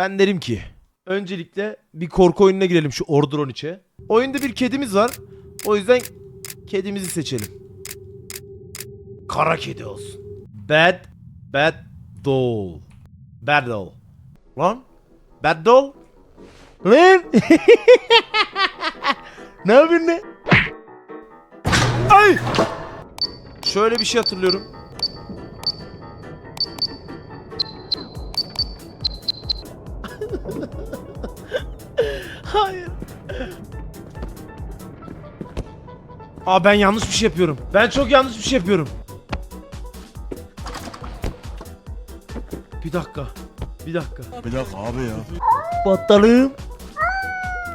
Ben derim ki öncelikle bir korku oyununa girelim şu Ordron içe. Oyunda bir kedimiz var. O yüzden kedimizi seçelim. Kara kedi olsun. Bad Bad Doll. Bad Doll. Lan? Bad Doll? Lan? ne yapıyorsun ne? Ay! Şöyle bir şey hatırlıyorum. Aa ben yanlış bir şey yapıyorum. Ben çok yanlış bir şey yapıyorum. Bir dakika. Bir dakika. Bir dakika abi ya. Battalım.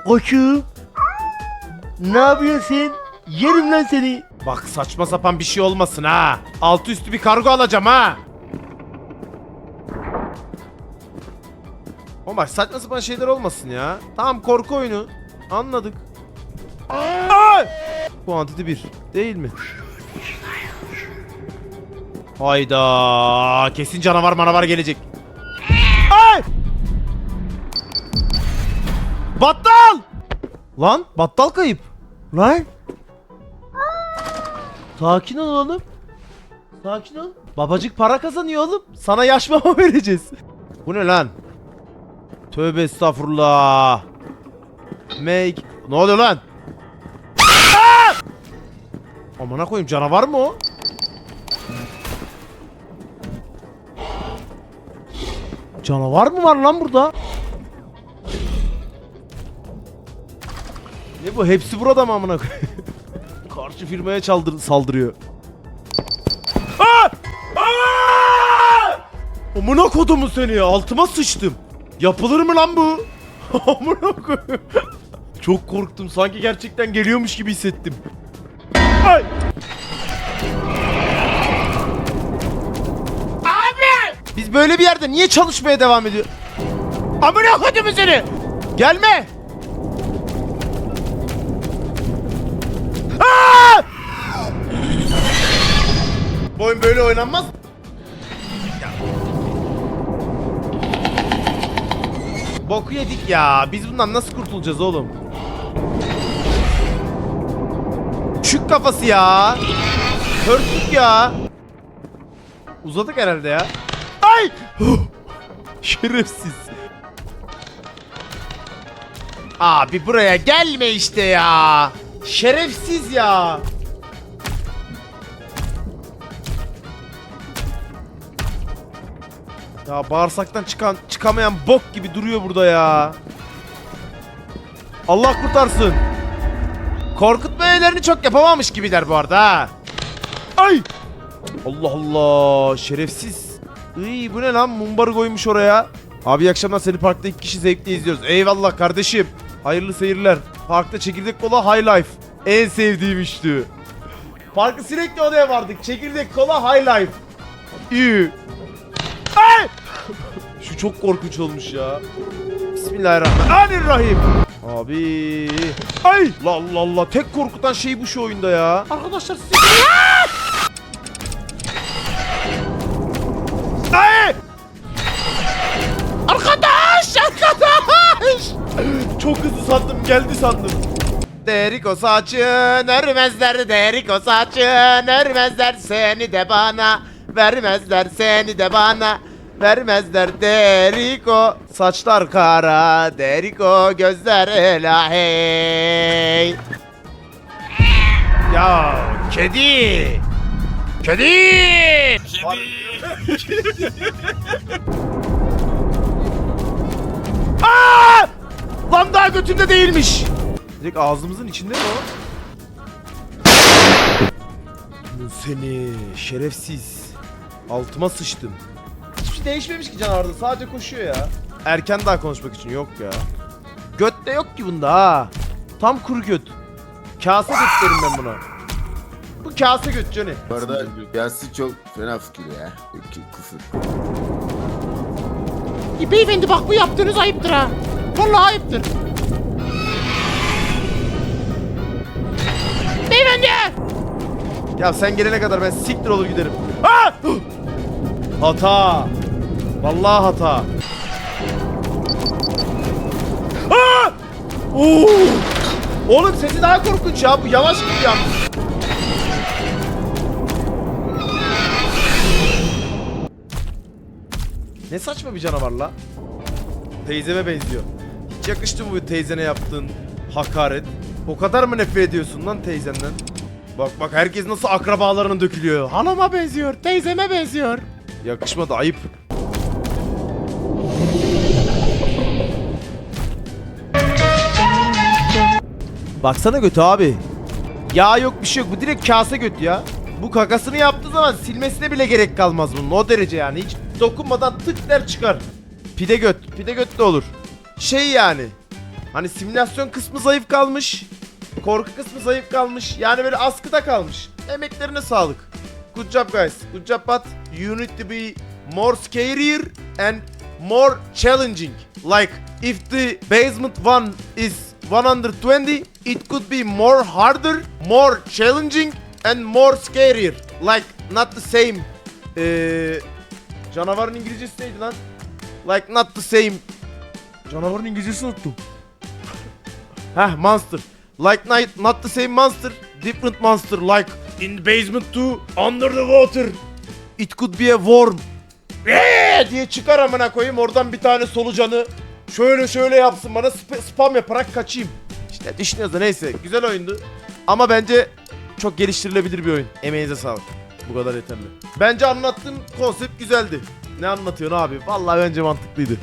Koçum. Ne yapıyorsun sen? Yerim lan seni. Bak saçma sapan bir şey olmasın ha. Altı üstü bir kargo alacağım ha. Ama bak saçma sapan şeyler olmasın ya. Tamam korku oyunu. Anladık. Ay! Kuantiti 1. Değil mi? Hayda. Kesin canavar manavar gelecek. Ay! Battal! Lan battal kayıp. Lan. Sakin ol oğlum. Sakin ol. Babacık para kazanıyor oğlum. Sana yaş mama vereceğiz. Bu ne lan? Tövbe estağfurullah. Make... Ne oluyor lan? Amına koyayım canavar mı o? Canavar mı var lan burada? Ne bu? Hepsi burada mı amına koyayım? Karşı firmaya çaldır saldırıyor. Aa! Aa! Amına kodumu seni ya. Altıma sıçtım. Yapılır mı lan bu? Amına koyayım. Çok korktum. Sanki gerçekten geliyormuş gibi hissettim. Ay! Abi! Biz böyle bir yerde niye çalışmaya devam ediyor? Amına kodumu seni. Gelme. Aa! Bu oyun böyle oynanmaz. Boku yedik ya. Biz bundan nasıl kurtulacağız oğlum? Kafası ya. Hörtük ya. Uzadık herhalde ya. Ay! Şerefsiz. Abi buraya gelme işte ya. Şerefsiz ya. Ya bağırsaktan çıkan çıkamayan bok gibi duruyor burada ya. Allah kurtarsın. Korkutma öğelerini çok yapamamış gibiler bu arada ha. Ay! Allah Allah şerefsiz. Iy bu ne lan mumbarı koymuş oraya. Abi iyi akşamlar seni parkta iki kişi zevkli izliyoruz. Eyvallah kardeşim. Hayırlı seyirler. Parkta çekirdek kola high life. En sevdiğim işti. Parkı sürekli odaya vardık. Çekirdek kola high life. İyi. Ay! Şu çok korkunç olmuş ya. Bismillahirrahmanirrahim. Abi. Ay! La Allah Allah. Tek korkutan şey bu şu oyunda ya. Arkadaşlar size... Ay! Arkadaş! Arkadaş! Çok hızlı sandım. Geldi sandım. Derik o saçın örmezler derik o saçın örmezler seni de bana vermezler seni de bana vermezler derik o saçlar kara derik o gözler ela hey Ya kedi Kedi Aa! Lan daha götünde değilmiş. Direkt ağzımızın içinde mi o? Seni şerefsiz. Altıma sıçtım. Değişmemiş ki canavarda. Sadece koşuyor ya. Erken daha konuşmak için yok ya. Göt de yok ki bunda ha. Tam kuru göt. Kase göt derim ben buna. Bu kase göt Johnny. Bu arada Yasin çok fena fikir ya. Ki- Küfür. E, beyefendi bak bu yaptığınız ayıptır ha. Vallahi ayıptır. Beyefendi! Ya sen gelene kadar ben siktir olur giderim. Ha! Hata. Vallahi hata. Oo! Oğlum sesi daha korkunç ya. Bu yavaş gidiyor. Ne saçma bir canavar la. Teyzeme benziyor. Hiç yakıştı mı bu teyzene yaptığın hakaret? O kadar mı nefret ediyorsun lan teyzenden? Bak bak herkes nasıl akrabalarına dökülüyor. Halama benziyor, teyzeme benziyor. Yakışmadı ayıp. Baksana götü abi. Yağ yok bir şey yok. Bu direkt kase göt ya. Bu kakasını yaptığı zaman silmesine bile gerek kalmaz bunun. O derece yani. Hiç dokunmadan tık der çıkar. Pide göt. Pide göt de olur. Şey yani. Hani simülasyon kısmı zayıf kalmış. Korku kısmı zayıf kalmış. Yani böyle askıda kalmış. Emeklerine sağlık. Good job guys. Good job but you need to be more scarier and more challenging. Like if the basement one is 120, it could be more harder, more challenging and more scarier. Like not the same. Ee, canavarın İngilizcesi neydi lan? Like not the same. Canavarın İngilizcesini unuttum. Heh monster. Like not, not the same monster. Different monster like in the basement too. Under the water. It could be a worm. Eee diye çıkar amına koyayım oradan bir tane solucanı şöyle şöyle yapsın bana sp- spam yaparak kaçayım. İşte düşünüyoruz da neyse güzel oyundu. Ama bence çok geliştirilebilir bir oyun. Emeğinize sağlık. Bu kadar yeterli. Bence anlattığım konsept güzeldi. Ne anlatıyorsun abi? Vallahi bence mantıklıydı.